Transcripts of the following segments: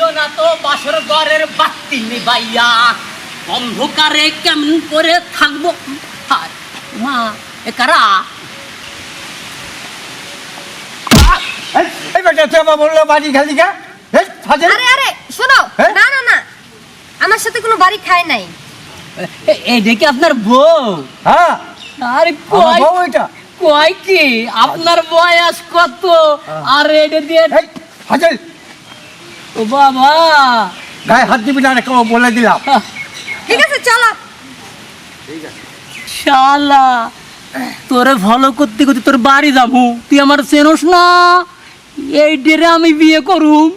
আইও না তো বাসর ঘরের বাতি নিবাইয়া। অন্ধকারে কেমন করে থাকব? মা এ কারা? এই, এই বেটা তুই আবার বলল বাড়ি খালি কা আরে আরে শোনো হ্যাঁ? না না না। আমার সাথে কোনো বাড়ি খায় নাই। এই দেখি আপনার বউ? হ্যাঁ। আরে কয় বউ এটা। কয় কি? আপনার বয়স কত? আর এটা দিয়ে ও বাবা। গায়ে হাত দিবি না কেউ বলে দিলাম। ঠিক আছে চলো। শালা তোরে ফলো করতে করতে তোর বাড়ি যাব। তুই আমার চেনস না? এই ডেরে আমি বিয়ে করুম।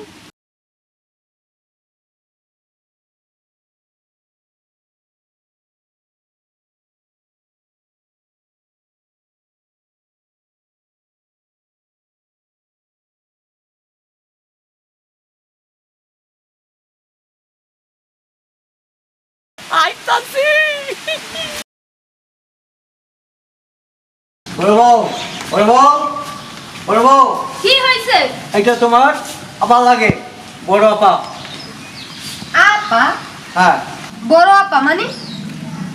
আইতাছি। কি হয়েছে? এটা তোমার আবার লাগে বড় আপা। আপা? হ্যাঁ। বড় আপা মানে?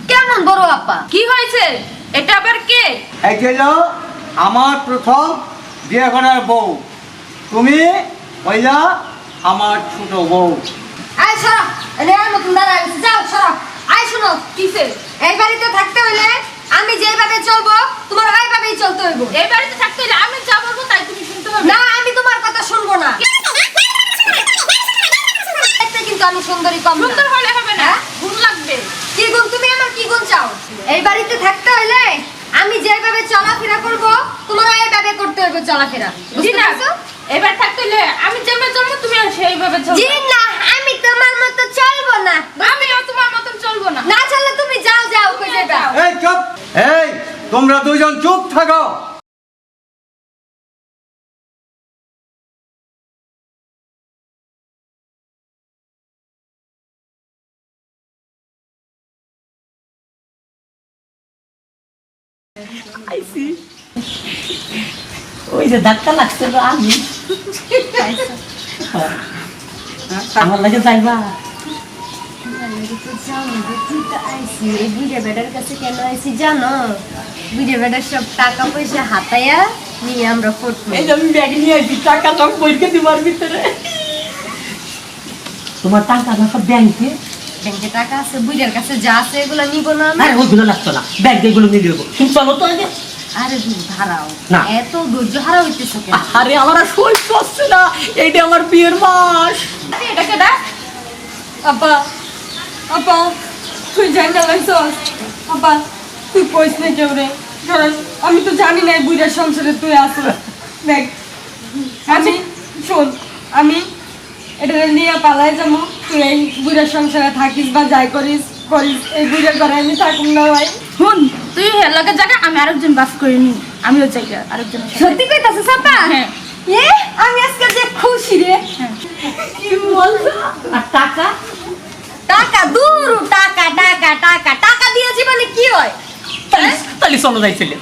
কেমন বড় আপা? কি হয়েছে? এটা আবার কে? এটা হলো আমার প্রথম বিয়ে করার বউ। তুমি পয়লা আমার ছোট বউ। আয় সরো। নতুন দাঁড়ায় গেছে যাও সরো। কিসে এই বাড়িতে থাকতে হলে আমি যেভাবে চলবো তোমার ওইভাবেই চলতে হইব এই বাড়িতে থাকতে হলে আমি যা বলব তাই তুমি শুনতে হবে না আমি তোমার কথা শুনব না কিন্তু আমি সুন্দরী কম সুন্দর হলে হবে না হ্যাঁ? গুণ লাগবে কি গুণ তুমি আমার কি গুণ চাও এই বাড়িতে থাকতে হলে আমি যেভাবে চলাফেরা করব তোমার এইভাবে করতে হবে চলাফেরা বুঝতে না পারছ এবার থাকতে হলে আমি যেভাবে চলবো তুমি সেইভাবে জি না আমি তোমার মতো চলবো না আমিও তোমার মতন চলবো না না চললে তুমি যাও যাও কই যাবা এই চুপ এই তোমরা দুজন চুপ থাকো। আইসি। ওই যে ধাক্কা লাগছে তো আমি। আমার লাগে যাইবা। এই বুড়ে বেটার কাছে কেন জানো বুড়ে বেটার সব টাকা পয়সা হাতায়া নিয়ে আমরা করব। এই আমি ব্যাগ নিয়ে আসি টাকা সব বইকে দিবার ভিতরে তোমার টাকা না সব ব্যাংকে ব্যাংকে টাকা আছে বুড়ের কাছে যা আছে এগুলো নিব না আরে লাগতো না ব্যাগ এগুলো নিয়ে দেবো তুমি চলো তো আগে আরে না। এত ধৈর্য হারা হইতেছে কেন আরে আমার আর সহ্য হচ্ছে না এইটা আমার বিয়ের মাস এটাকে ডাক আপা আপা তুই জানা লাগছ আপা তুই কইস না কেউ রে কারণ আমি তো জানি না বুড়ার সংসারে তুই আসো দেখ আমি শোন আমি এটা নিয়ে পালাই যাব। তুই এই বুড়ার সংসারে থাকিস বা যাই করিস করিস এই বুড়ার ঘরে আমি থাকুম না ভাই। শুন তুই হেলাকে জায়গা আমি আরেকজন বাস করে নি আমিও চাই আরেকজন সত্যি কইতাছিস আপা? হ্যাঁ। এ আমি আজকে যে খুশি রে। কি বলছো? আর টাকা? টাকা দূর টাকা টাকা টাকা। টাকা দিয়ে জীবনে কি হয়? তাহলে তাহলে চলো যাইছিলে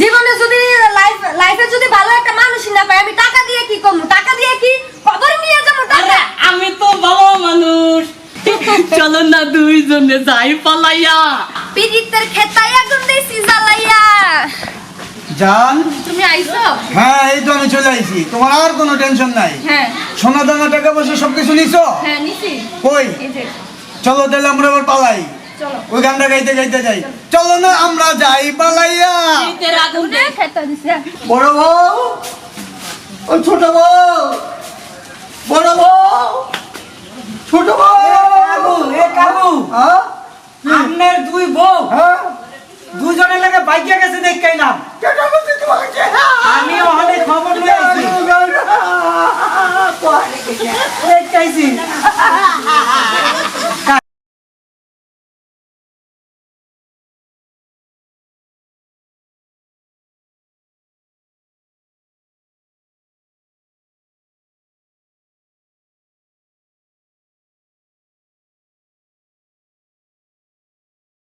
জীবনে যদি লাইফ লাইফে যদি ভালো একটা মানুষ না পাই আমি টাকা দিয়ে কি করব? টাকা দিয়ে কি খবর নিয়ে যাব টাকা? আমি তো ভালো মানুষ। চলো না দুইজনে যাই পালাইয়া। পিরিতের খেতাই আগুন দিছি জ্বালাইয়া। জান? তুমি আইছো? হ্যাঁ এই তো আমি চলে আইছি। তোমার আর কোনো টেনশন নাই। হ্যাঁ। সোনা দানা টাকা পয়সা সব কিছু নিছো? হ্যাঁ নিছি। কই? এই যে। চলো তাহলে আমরা এবার পালাই। ওই গানটা গাইতে গাইতে যাই। চলো। না আমরা যাই পালাইয়া। বড় বউ ও ছোট বউ বড় বউ ছোট বউ। এ কাকু হ্যাঁ? আপনার দুই বউ। হ্যাঁ? দুজনের লাগে বাইকে গেছে বলছি তোমাকে? আমি ওখানে খবর নিয়ে আইছি। দেখাইছি